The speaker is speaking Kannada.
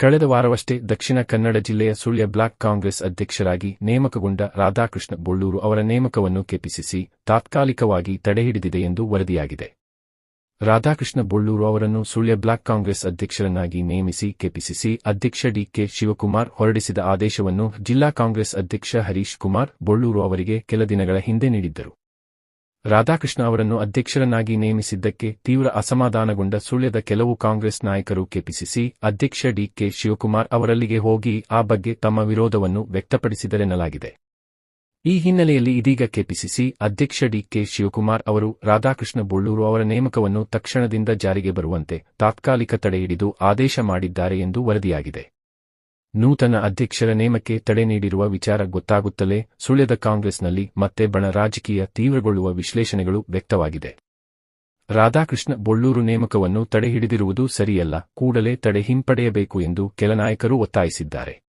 ಕಳೆದ ವಾರವಷ್ಟೇ ದಕ್ಷಿಣ ಕನ್ನಡ ಜಿಲ್ಲೆಯ ಸುಳ್ಯ ಬ್ಲಾಕ್ ಕಾಂಗ್ರೆಸ್ ಅಧ್ಯಕ್ಷರಾಗಿ ನೇಮಕಗೊಂಡ ರಾಧಾಕೃಷ್ಣ ಬೊಳ್ಳೂರು ಅವರ ನೇಮಕವನ್ನು ಕೆಪಿಸಿಸಿ ತಾತ್ಕಾಲಿಕವಾಗಿ ತಡೆಹಿಡಿದಿದೆ ಎಂದು ವರದಿಯಾಗಿದೆ. ರಾಧಾಕೃಷ್ಣ ಬೊಳ್ಳೂರು ಅವರನ್ನು ಸುಳ್ಯ ಬ್ಲಾಕ್ ಕಾಂಗ್ರೆಸ್ ಅಧ್ಯಕ್ಷರನ್ನಾಗಿ ನೇಮಿಸಿ ಕೆಪಿಸಿಸಿ ಅಧ್ಯಕ್ಷ ಡಿಕೆ ಶಿವಕುಮಾರ್ ಹೊರಡಿಸಿದ ಆದೇಶವನ್ನು ಜಿಲ್ಲಾ ಕಾಂಗ್ರೆಸ್ ಅಧ್ಯಕ್ಷ ಹರೀಶ್ ಕುಮಾರ್ ಬೊಳ್ಳೂರು ಅವರಿಗೆ ಕೆಲ ದಿನಗಳ ಹಿಂದೆ ನೀಡಿದ್ದರು. ರಾಧಾಕೃಷ್ಣ ಅವರನ್ನು ಅಧ್ಯಕ್ಷರನ್ನಾಗಿ ನೇಮಿಸಿದ್ದಕ್ಕೆ ತೀವ್ರ ಅಸಮಾಧಾನಗೊಂಡ ಸುಳ್ಯದ ಕೆಲವು ಕಾಂಗ್ರೆಸ್ ನಾಯಕರು ಕೆಪಿಸಿಸಿ ಅಧ್ಯಕ್ಷ ಡಿಕೆ ಶಿವಕುಮಾರ್ ಅವರಲ್ಲಿಗೆ ಹೋಗಿ ಆ ಬಗ್ಗೆ ತಮ್ಮ ವಿರೋಧವನ್ನು ವ್ಯಕ್ತಪಡಿಸಿದರೆನ್ನಲಾಗಿದೆ. ಈ ಹಿನ್ನೆಲೆಯಲ್ಲಿ ಇದೀಗ ಕೆಪಿಸಿಸಿ ಅಧ್ಯಕ್ಷ ಡಿಕೆ ಶಿವಕುಮಾರ್ ಅವರು ರಾಧಾಕೃಷ್ಣ ಬೊಳ್ಳೂರು ಅವರ ನೇಮಕವನ್ನು ತಕ್ಷಣದಿಂದ ಜಾರಿಗೆ ಬರುವಂತೆ ತಾತ್ಕಾಲಿಕ ತಡೆಹಿಡಿದು ಆದೇಶ ಮಾಡಿದ್ದಾರೆ ಎಂದು ವರದಿಯಾಗಿದೆ. ನೂತನ ಅಧ್ಯಕ್ಷರ ನೇಮಕ್ಕೆ ತಡೆ ನೀಡಿರುವ ವಿಚಾರ ಗೊತ್ತಾಗುತ್ತಲೇ ಸುಳ್ಯದ ಕಾಂಗ್ರೆಸ್ನಲ್ಲಿ ಮತ್ತೆ ಬಣ ರಾಜಕೀಯ ತೀವ್ರಗೊಳ್ಳುವ ವಿಶ್ಲೇಷಣೆಗಳು ವ್ಯಕ್ತವಾಗಿದೆ. ರಾಧಾಕೃಷ್ಣ ಬೊಳ್ಳೂರು ನೇಮಕವನ್ನು ತಡೆಹಿಡಿದಿರುವುದು ಸರಿಯಲ್ಲ, ಕೂಡಲೇ ತಡೆ ಹಿಂಪಡೆಯಬೇಕು ಎಂದು ಕೆಲ ನಾಯಕರು ಒತ್ತಾಯಿಸಿದ್ದಾರೆ.